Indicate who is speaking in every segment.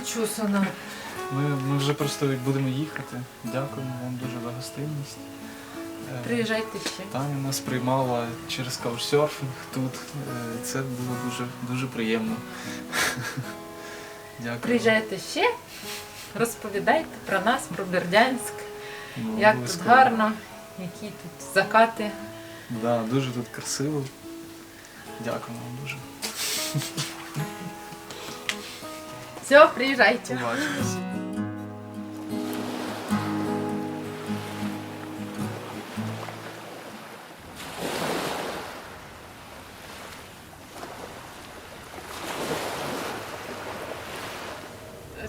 Speaker 1: Причесана.
Speaker 2: Ми, ми вже просто будемо їхати. Дякуємо вам дуже за гостинність. Е,
Speaker 1: Приїжджайте ще.
Speaker 2: Таня нас приймала через каучсерфінг тут. Е, Це було дуже, дуже приємно. Дякую.
Speaker 1: Приїжджайте ще, розповідайте про нас, про Бердянськ,
Speaker 2: Ну,
Speaker 1: як тут гарно, які тут закати.
Speaker 2: Да, дуже тут красиво. Дякую вам дуже.
Speaker 1: Все, приїжджайте.
Speaker 2: Побачимось.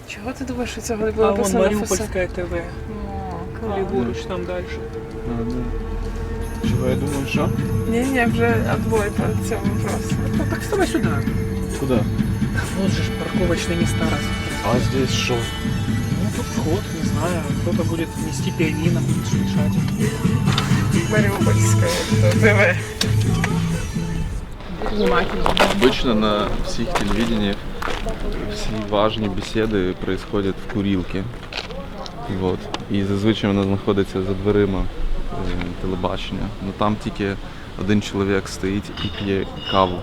Speaker 3: Чого ти думаєш, що цього не було
Speaker 4: А вон
Speaker 3: написано на фасаді?
Speaker 4: Мариупольское ТВ.
Speaker 1: О,
Speaker 4: Ліворуч там далі.
Speaker 2: Чого я думаю, що?
Speaker 3: Ні, ні, вже отбой по цьому вопросу.
Speaker 4: Ну так вставай сюда.
Speaker 2: Куди?
Speaker 4: Вот же ж парковочные места раз.
Speaker 2: А здесь що?
Speaker 4: Ну тут вход, не знаю. Кто-то будет нести пианино.
Speaker 3: Маріупольське ТВ.
Speaker 5: Обычно на всех телевидениях всі важні бесіди происходят в курілці. Вот. І зазвичай вона знаходиться за дверима е, телебачення. Ну там тільки один чоловік стоїть і п'є каву.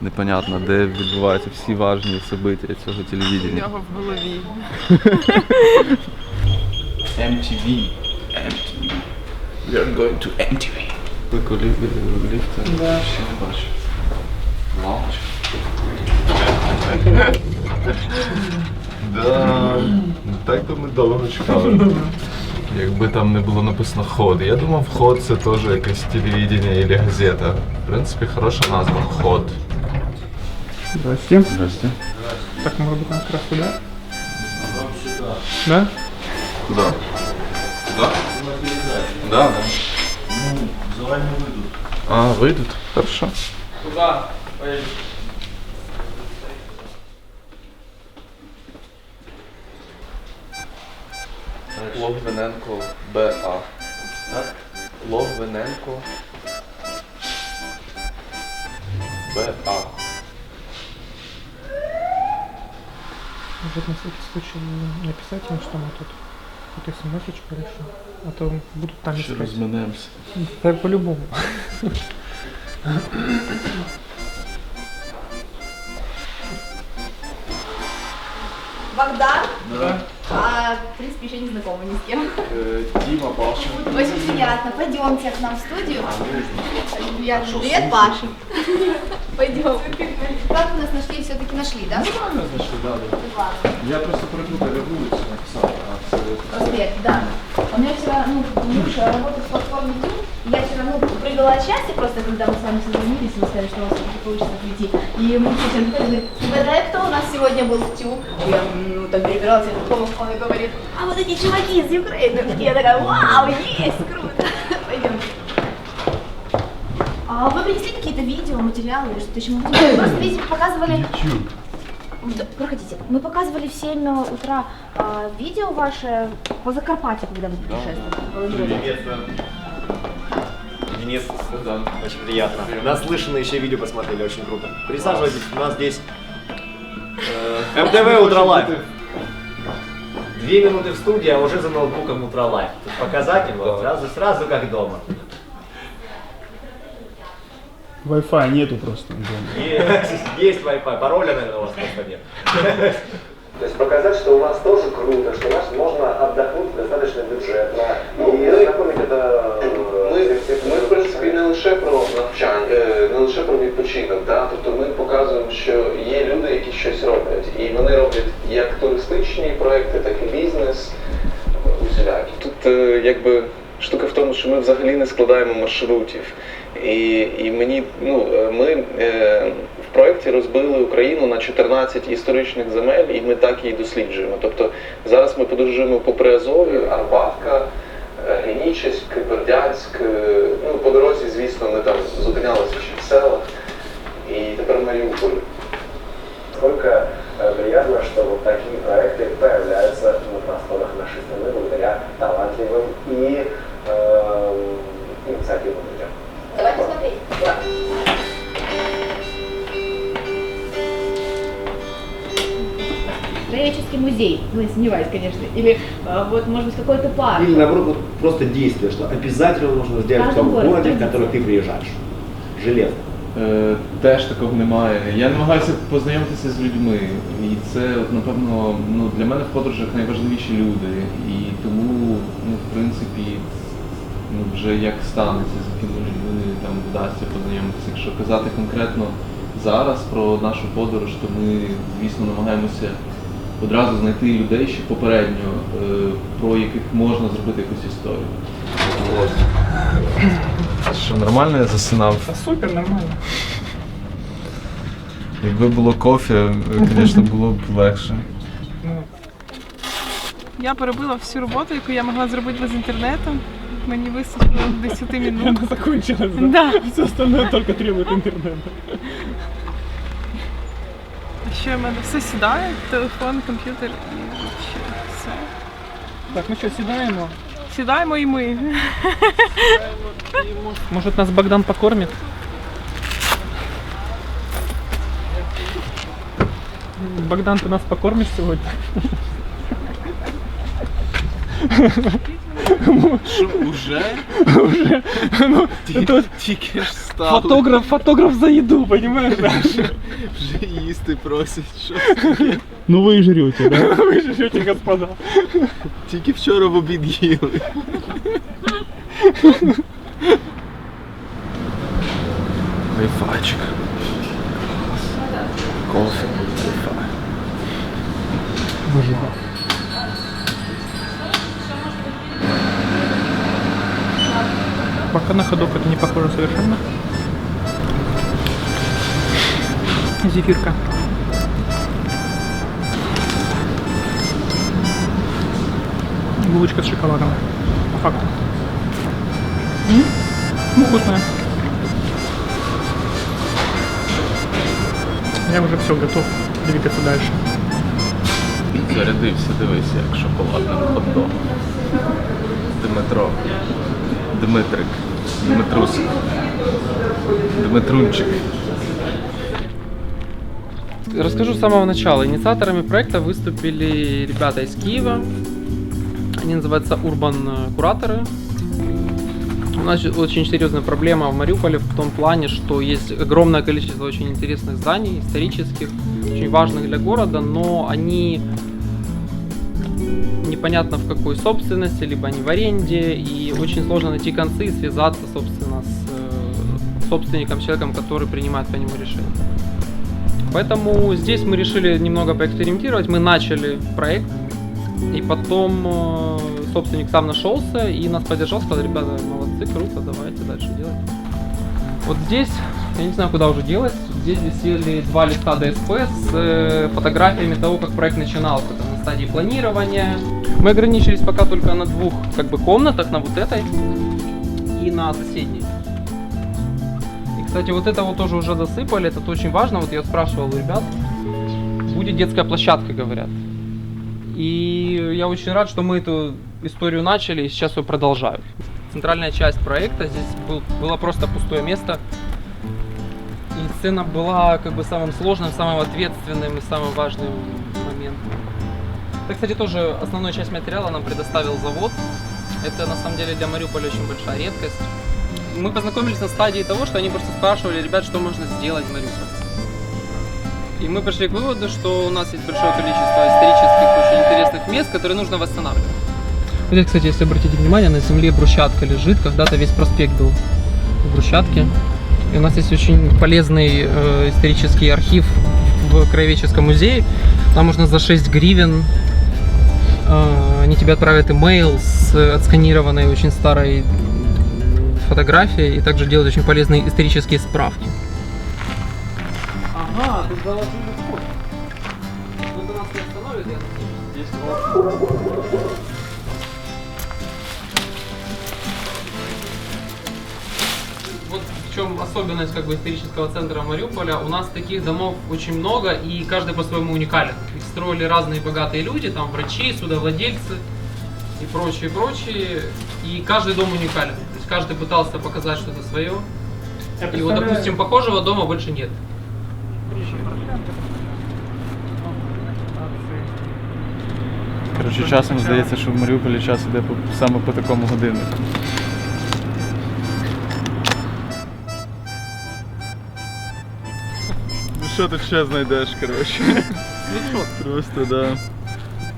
Speaker 5: Непонятно, де відбуваються всі важні события цього
Speaker 3: У нього в голові.
Speaker 6: MTV. MTV. We are going to MTV.
Speaker 5: Ви коли в?
Speaker 4: Да.
Speaker 5: Ще не бачу. Лампочка. Да, так би ми довго чекали. Якби там не було написано ход. Я думав, ход це теж якесь телевидение або газета. В принципі, хороша назва ход.
Speaker 4: Здрасте.
Speaker 5: Здрасте.
Speaker 4: Так, может быть, нам как раз туда? Да?
Speaker 5: Куда? Куда? Да, да. А, выйдут? Хорошо. Логвиненко БА. Логвиненко БА.
Speaker 4: Может, на всякий случай написать им, что мы тут какую-то смс-очку решим. А то будут там
Speaker 5: Ще
Speaker 4: искать.
Speaker 5: розминемося.
Speaker 4: Да, по-любому.
Speaker 7: Богдан,
Speaker 5: Да.
Speaker 7: А, в принципе, еще не знакомы ни с кем.
Speaker 5: Дима Паша.
Speaker 7: Очень приятно. Пойдемте к нам в студию. Я... Привет, Паша. Пойдем. Как нас нашли? Все-таки нашли, да? Ладно.
Speaker 5: Я просто перепутали вулицю написав, а
Speaker 7: Проспект, да. У меня вчера, ну, муж работает в платформе Тюн. Я вчера, ну, прыгала от счастья просто, когда мы с вами созвонились, и мы сказали, что у вас все-таки получится прийти. И мы сейчас говорит, угадай, кто у нас сегодня был в Тю? Я, ну, там перебиралась, я такого, он и говорит, а вот эти чуваки из Украины. Я такая, вау, есть, круто. Пойдемте. А вы принесли какие-то видео, материалы или что-то еще? Мы просто видели, показывали...
Speaker 5: YouTube.
Speaker 7: Да, Проходите. Мы показывали в 7 утра а, видео ваше по Закарпатью, когда вы путешествовали.
Speaker 8: Денис, очень приятно. Наслышанные еще видео посмотрели, очень круто. Присаживайтесь, у нас здесь э, МТВ Утро Лайв. Две минуты в студии, а уже за ноутбуком. Тут показатель, вот, сразу, сразу как дома.
Speaker 9: Wi-Fi нету просто дома.
Speaker 8: Есть, есть Wi-Fi, пароля, наверное, у вас просто нет.
Speaker 10: То есть показать, что у нас тоже круто, что у нас можно отдохнуть достаточно бюджетно і знайомити это
Speaker 11: Ми, ми, в принципі, не лише про навчання, е, не лише про відпочинок, да? тобто ми показуємо, що є люди, які щось роблять. І вони роблять як туристичні проекти, так і бізнес, усілякі. Тут е, якби штука в тому, що ми взагалі не складаємо маршрутів. І, і мені, ну, е, ми е, в проєкті розбили Україну на 14 історичних земель, і ми так її досліджуємо. Тобто зараз ми подорожуємо по Приазов'ю, Арбатка, Генічеськ, Бердянськ. е, Ну, по дорозі, звісно, ми там зупинялися ще в селах, і тепер Маріуполь.
Speaker 10: Насколько э, приятно, что вот такие проекты появляются на просторах нашей страны благодаря талантливым и
Speaker 7: Краеведческий музей, ну, я сомневаюсь, конечно, или э, вот, может быть, какой-то парк.
Speaker 8: Или наоборот, вот просто действие, что обязательно нужно сделать в
Speaker 7: Каждый
Speaker 8: том
Speaker 7: город,
Speaker 8: городе, в
Speaker 7: традиция.
Speaker 8: который ты приезжаешь. Железно.
Speaker 5: Е, Теж такого немає. Я намагаюся познайомитися з людьми. І це, напевно, ну, для мене в подорожах найважливіші люди. І тому, ну, в принципі, ну, вже як станеться, з якими людьми там вдасться познайомитися. Якщо казати конкретно зараз про нашу подорож, то ми, звісно, намагаємося одразу знайти людей ще попередньо, е, про яких можна зробити якусь історію. Що нормально я засинав?
Speaker 4: Та супер, нормально.
Speaker 5: Якби було кофе, звісно, було б легше.
Speaker 4: Ну,
Speaker 3: Я перебила всю роботу, яку я могла зробити без інтернету. Мені вистачило 10 минут.
Speaker 4: она закончилась, да?
Speaker 3: Да.
Speaker 4: Все остальное только требует интернета.
Speaker 3: Ще в мене все сідає, телефон, комп'ютер і ще все.
Speaker 4: Так, ну что, седаемо?
Speaker 3: Сідаємо і ми.
Speaker 4: Может, нас Богдан покормит? Богдан, ты нас покормишь сегодня?
Speaker 2: Що, уже?
Speaker 4: Уже. Ну, это вот
Speaker 2: Тільки ж став.
Speaker 4: фотограф, фотограф за еду, понимаешь? да?
Speaker 2: Вже їсти просять. Що?
Speaker 9: Ну вы и жрете, да?
Speaker 4: Вы же живете, господа.
Speaker 2: Тільки вчора в обід їли. Вайфайчик. Кофе, вайфай.
Speaker 4: Пока на ходок это не похоже совершенно. Зефирка. Булочка с шоколадом. По факту. М? Ну, вкусная. Я уже все готов двигаться дальше.
Speaker 5: Зарядився, дивись, як шоколадним хот-догом. Дмитро. Дмитрик. Дмитрусик. Дмитрунчик.
Speaker 12: Расскажу с самого начала. Инициаторами проекта выступили ребята из Киева. Они называются Urban Кураторы. У нас очень серьезная проблема в Мариуполе в том плане, что есть огромное количество очень интересных зданий, исторических, очень важных для города, но они непонятно в какой собственности, либо они в аренде, и очень сложно найти концы и связаться, собственно, с э, собственником, человеком, который принимает по нему решение. Поэтому здесь мы решили немного поэкспериментировать. Мы начали проект, и потом э, собственник сам нашелся и нас поддержал, сказал, ребята, молодцы, круто, давайте дальше делать. Вот здесь, я не знаю, куда уже делать, здесь висели два листа ДСП с э, фотографиями того, как проект начинался, там, на стадии планирования. Мы ограничились пока только на двух как бы комнатах, на вот этой и на соседней. Кстати, вот это вот тоже уже засыпали, это очень важно. Вот я спрашивал у ребят, будет детская площадка, говорят. И я очень рад, что мы эту историю начали и сейчас ее продолжают. Центральная часть проекта, здесь был, было просто пустое место. И сцена была как бы самым сложным, самым ответственным и самым важным моментом. Это, кстати, тоже основную часть материала нам предоставил завод. Это на самом деле для Мариуполя очень большая редкость. Мы познакомились на стадии того, что они просто спрашивали ребят, что можно сделать в Мариуполе. И мы пришли к выводу, что у нас есть большое количество исторических, очень интересных мест, которые нужно восстанавливать. Вот здесь, кстати, если обратите внимание, на земле брусчатка лежит. Когда-то весь проспект был в брусчатке. И у нас есть очень полезный э, исторический архив в Краеведческом музее. Там можно за 6 гривен э, они тебе отправят имейл с отсканированной очень старой фотографией и также делают очень полезные исторические справки. Ага, тут заложили вход. Тут нас не остановит, я Вот в чем особенность как бы исторического центра Мариуполя. У нас таких домов очень много, и каждый по-своему уникален. Их строили разные богатые люди, там врачи, судовладельцы и прочие, прочие. И каждый дом уникален То есть каждый пытался показать что-то свое.
Speaker 4: Я
Speaker 12: И вот,
Speaker 4: представляю-
Speaker 12: допустим, похожего дома больше нет.
Speaker 2: Коротше, часом здається, що в Маріуполі час іде по, саме по такому годиннику. Ну що тут ще знайдеш, коротше? Просто, да.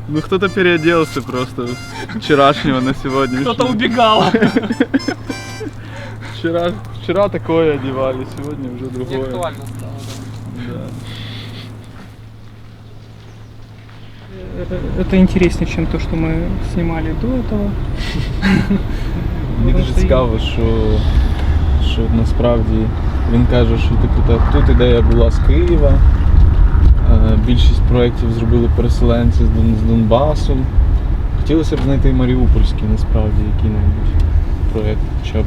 Speaker 2: Ну кто-то переоделся просто с вчерашнего на сегодня.
Speaker 4: Кто-то убегал.
Speaker 2: Вчера, вчера такое одевали, сегодня уже другое.
Speaker 12: Не актуально стало, да.
Speaker 2: Да.
Speaker 4: Это, это интереснее, чем то, что мы снимали до этого.
Speaker 2: Мені дуже цікаво, що, що насправді він каже, що типу, так, тут ідея була з Києва. е, Більшість проєктів зробили переселенці з, Дон, з Донбасу. Хотілося б знайти маріупольський насправді який-небудь проєкт, хоча б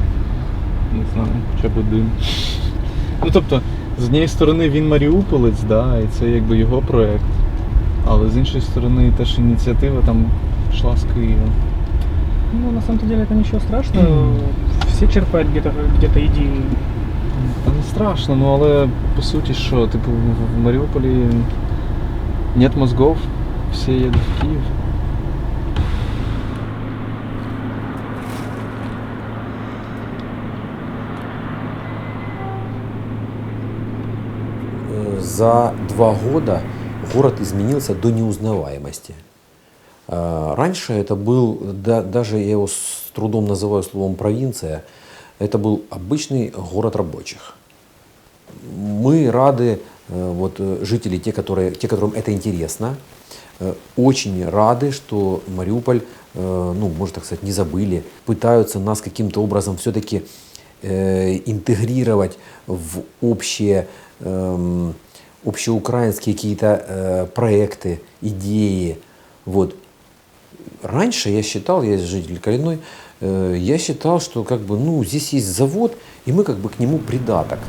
Speaker 2: не знаю, хоча б один. Ну тобто, з однієї сторони він маріуполець, да, і це якби його проєкт. Але з іншої сторони теж ініціатива там йшла з Києва.
Speaker 4: Ну, на самом деле, это ничего страшного. Все черпают где-то где идеи.
Speaker 2: Та не страшно, ну але по суті що, типу, в- в Маріуполі нет мозгов, всі їдуть в Київ.
Speaker 13: За два года город изменился до неузнаваемости. А, Раньше это был, да- даже я его с трудом называю словом провинция, это был обычный город рабочих. Мы рады, э, вот э, жители, те, которые, те, которым это интересно, э, очень рады, что Мариуполь, э, ну, можно так сказать, не забыли, пытаются нас каким-то образом все-таки интегрировать в общие, эм, общеукраинские какие-то э, проекты, идеи. Вот. Раньше я считал, я житель Калиной, э, я считал, что как бы, ну, здесь есть завод, и мы как бы к нему придаток.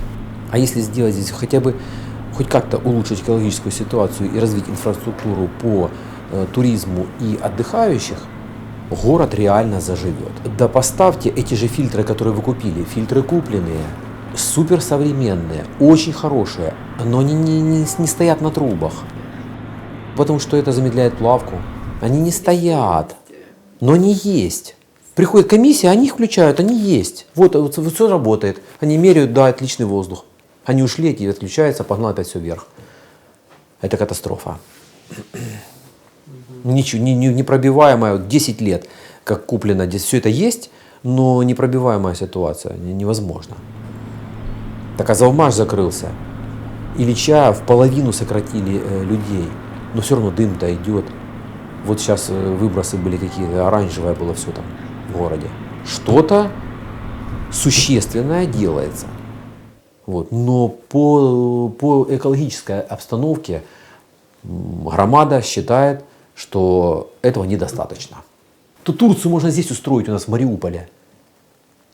Speaker 13: А если сделать здесь хотя бы, хоть как-то улучшить экологическую ситуацию и развить инфраструктуру по э, туризму и отдыхающих, город реально заживет. Да поставьте эти же фильтры, которые вы купили, фильтры купленные, суперсовременные, очень хорошие, но они не, не, не стоят на трубах, потому что это замедляет плавку. Они не стоят, но они есть. Приходит комиссия, они их включают, они есть. Вот, вот, все работает. Они меряют, да, отличный воздух. Они ушли, эти отключаются, погнал опять все вверх. Это катастрофа. Ничего, не, не, непробиваемая, вот 10 лет, как куплено, здесь все это есть, но непробиваемая ситуация, не- невозможно. Так Азовмаш закрылся. Ильича в половину сократили э, людей, но все равно дым-то идет. Вот сейчас э, выбросы были какие-то, оранжевое было все там в городе. Что-то существенное делается. Вот. Но по, по экологической обстановке громада считает, что этого недостаточно. То Турцию можно здесь устроить у нас в Мариуполе.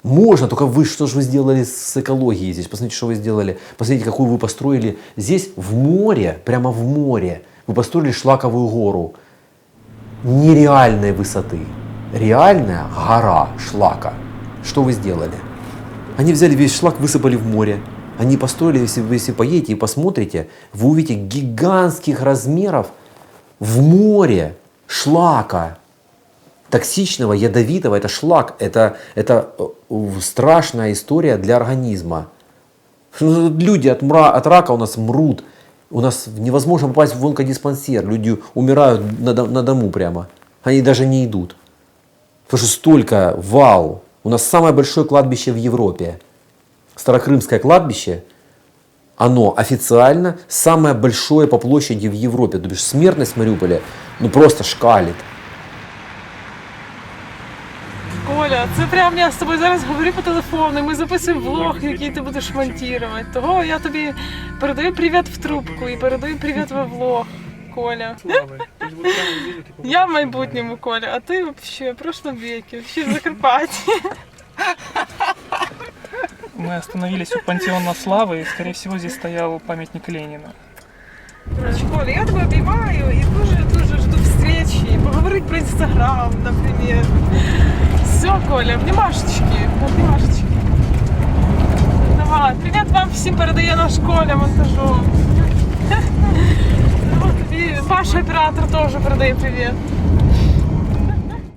Speaker 13: Можно, только вы, что же вы сделали с экологией здесь? Посмотрите, что вы сделали. Посмотрите, какую вы построили здесь, в море, прямо в море. Вы построили шлаковую гору нереальной высоты. Реальная гора шлака. Что вы сделали? Они взяли весь шлак, высыпали в море. Они построили, если вы если поедете и посмотрите, вы увидите гигантских размеров в море шлака, токсичного, ядовитого, это шлак, это, это э, страшная история для организма. Ну, Люди от, мра, от рака у нас мрут, у нас невозможно попасть в онкодиспансер, люди умирают на, на дому прямо, они даже не идут. Потому что столько, вау, у нас самое большое кладбище в Европе. Старокрымское кладбище, оно официально самое большое по площади в Европе. То бишь смертность в Мариуполе ну просто шкалит.
Speaker 3: Коля, це прям я з тобою зараз говорю по телефону, і ми записуємо влог, який ти будеш монтувати. Того я тобі передаю привіт в трубку і передаю привіт во влог, Коля. Я в майбутньому, Коля, а ти взагалі в прошлом веке, ще в Закарпатті.
Speaker 4: Мы остановились у пантеона славы, и, скорее всего, здесь стоял памятник Ленина.
Speaker 3: Короче, Коля, я тебе обіймаю і дуже-дуже жду встречи, поговорить про Інстаграм, наприклад. Все, Коля, обнімашечки, обнімашечки. Давай, привіт вам всім передає наш Коля монтажом. Ну, тобі Паша оператор теж передає привіт.